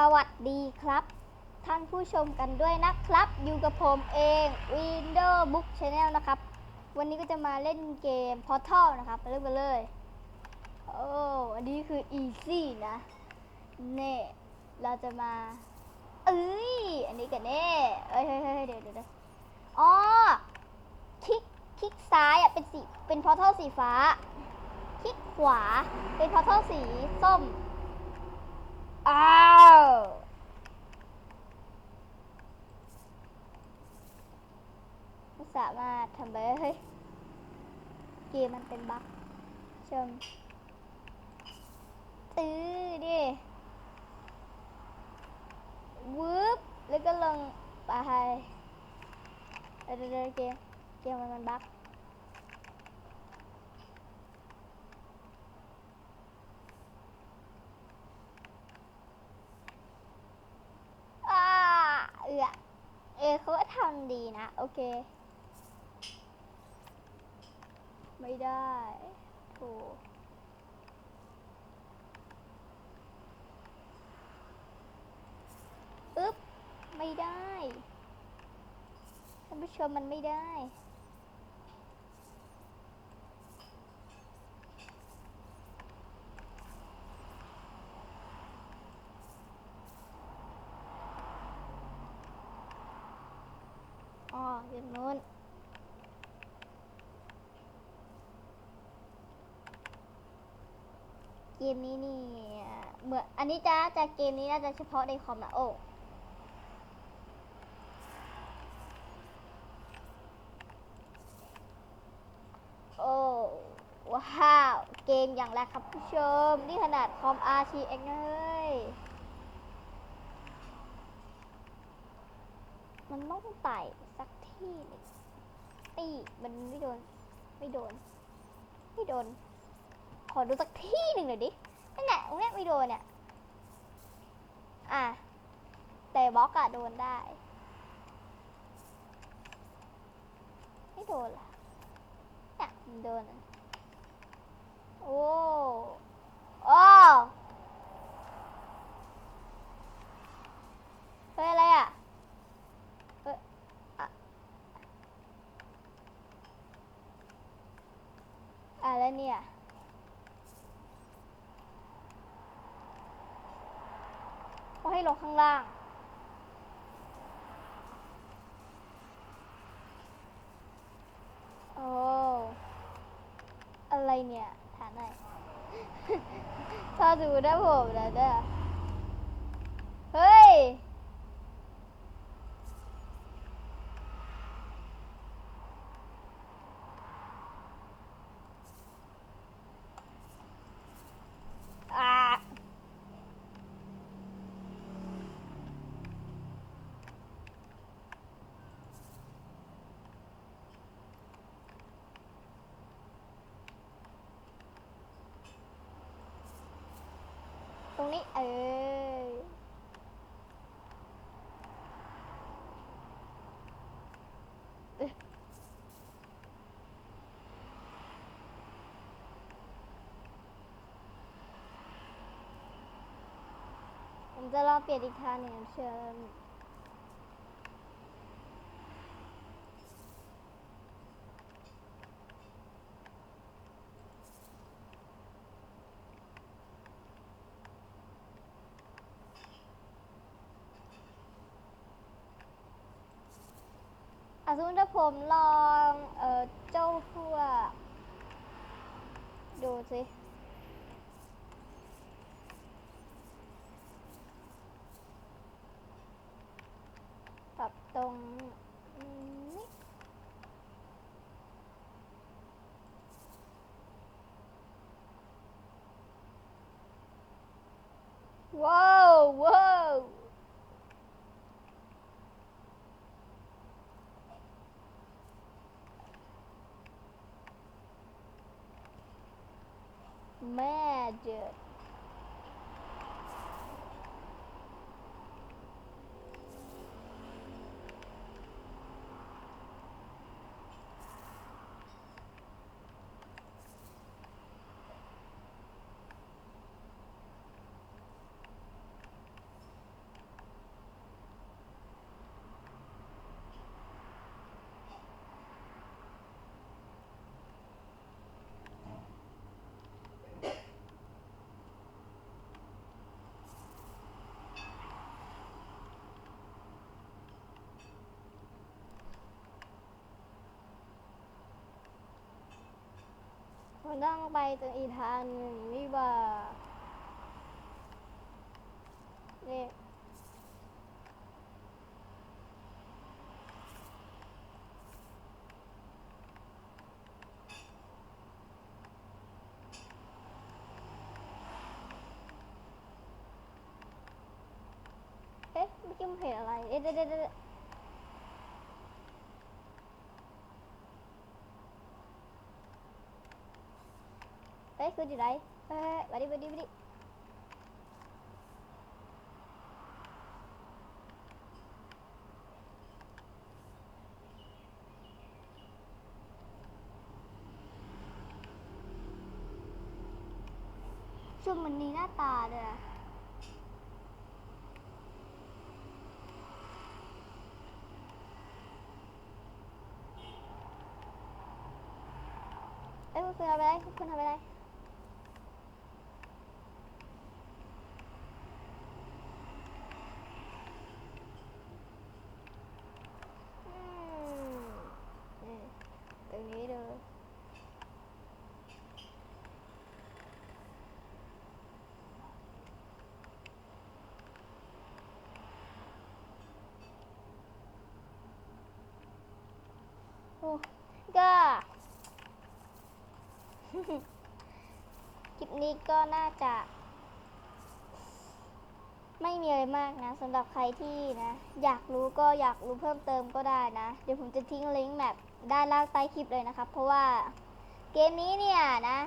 สวัสดีครับ ท่านผู้ชมกันด้วยนะครับ อยู่กับผมเอง Windows Book Channel นะครับ วันนี้ก็จะมาเล่นเกม Portal นะครับไปเริ่มกันเลย โอ้อันนี้คือ Easy นะเน่เราจะมา เอ้ย อันนี้กันเน่เอ้ยเฮ้ยเฮ้ยเดี๋ยวเดี๋ยวเดี๋ยวอ๋อคลิกคลิกซ้ายอะเป็นสีเป็น Portal สีฟ้า คลิกขวาเป็น Portal สีส้ม อ้าวไม่สามารถทำไปเฮ้ยเกมมันเป็นบั๊กชมตื้อดิวืบแล้วก็ลงไปเดี๋ยวเกมเกมมันมันบั๊กอ่าเอือเอเขาก็ทำ ดีนะ โอเค ไม่ได้โถอึ๊บ ไม่ได้ท่านผู้ชมมันไม่ได้ อ๋ออย่างนู้น เก มนี้นี่เหมือนอันนี้จะจะเกมนี้น่าจะเฉพาะในคอมนะโอ้โอ้ว้าวเกมอย่างแรกครับผู้ชม นี่ขนาดคอม RTX นะเฮ้ย มันต้องไต่สักที่นึงตีมันไม่โดน ไม่โดน ไม่โดน ขอดูสักที่หนึ่งหน่อยดินั่นแหละตรงเนี้ยไม่โดนเนี่ย อะ แต่บล็อกอะโดนได้ ไม่โดนล่ะเนี่ยมันโดนโอ้โอ้เฮ้ยอะไรอะเฮ้ยอะอะไรเนี่ย ให้ลงข้างล่าง โอ้ อะไรเนี่ยฐานไหนถ้าดูได้ผมแล้วเด้อเฮ้ย ตรงนี้เออผมจะลองเปลี่ยนอีกทางหนึ่งเชิญอ่ สมมติถ้าผมลอง เอ่อเจ้าพวกดูสิ ปรับตรงนี้ว้าว ว้าว แมันต้องไปตรงอีกทางหนึ่งนี่บ่าเนี่ยเอ๊ะเมื่อกี้มเห็นอะไร เอ๊ะเดี๋ยวเดี๋ยว เดี๋ยคือที่ไหนเอ๊ะมาดิมาดิมาดิช่วงมันนี้หน้าตาเลยเอ้ยคุณทำอะไรคุณทำอะไร อืมนี่ตรงนี้เลยโอ้ ก็คลิปนี้ก็น่าจะ ไม่มีอะไรมากนะสำหรับใครที่นะ อยากรู้ก็อยากรู้เพิ่มเติมก็ได้นะ เดี๋ยวผมจะทิ้งลิงก์แบบด้านล่างใต้คลิปเลยนะครับ เพราะว่าเกมนี้เนี่ยนะ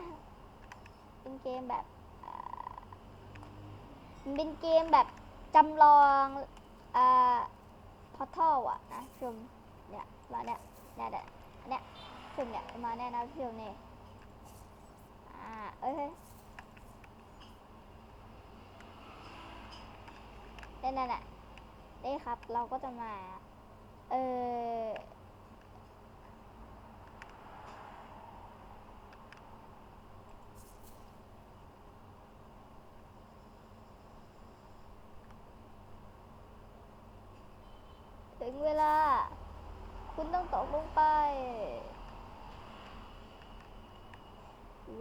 เป็นเกมแบบมันเป็นเกมแบบจำลองอ่าพอทัลอะนะชมเนี่ยมานเนี่ย เนี่ยเนี่ยชมเนี่ยมาเนี่นะชมเนี่ยอ่าเอ้ยนั่นน่ะน่ะนี่ครับ เราก็จะมา เออถึงเวลา คุณต้องตกลงไป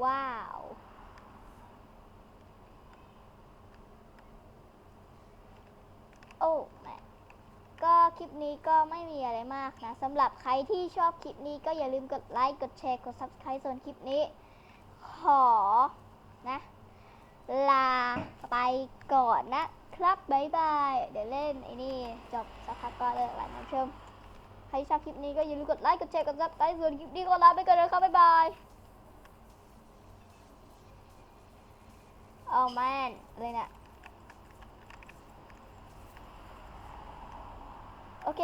ว้าว โอ้แม่ก็คลิปนี้ก็ไม่มีอะไรมากนะสำหรับใครที่ชอบคลิปนี้ก็อย่าลืมกดไลค์ กดแชร์ กด subscribe ส่วนคลิปนี้ ขอนะ ลาไปก่อนนะครับ บ๊ายบาย เดี๋ยวเล่นไอ้นี่ จบสักพักก็เลิกแล้วนะชม ใครชอบคลิปนี้ก็อย่าลืมกดไลค์ กดแชร์ กดซับสไครต์ส่วนคลิปนี้ก็ลาไปก่อนนะครับบ๊ายบายโอ้แมนอะไรเนี่ยโอเค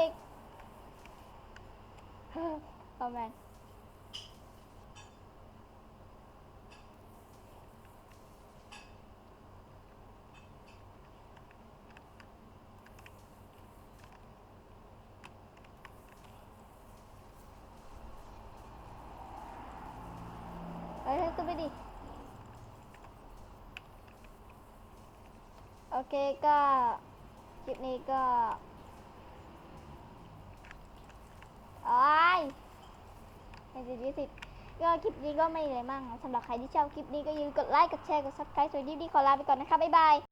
เอาแมนเอ้ย ขึ้นไปดิ โอเคก็คลิปนี้ก็โอ้ยไม่สิยี่สิบก็คลิปนี้ก็ไม่มีอะไรมั่งสำหรับใครที่ชอบคลิปนี้ก็อย่าลืมกดไลค์ กดแชร์ กดซับสไครต์สวยดีดีขอลาไปก่อนนะคะ บ๊ายบาย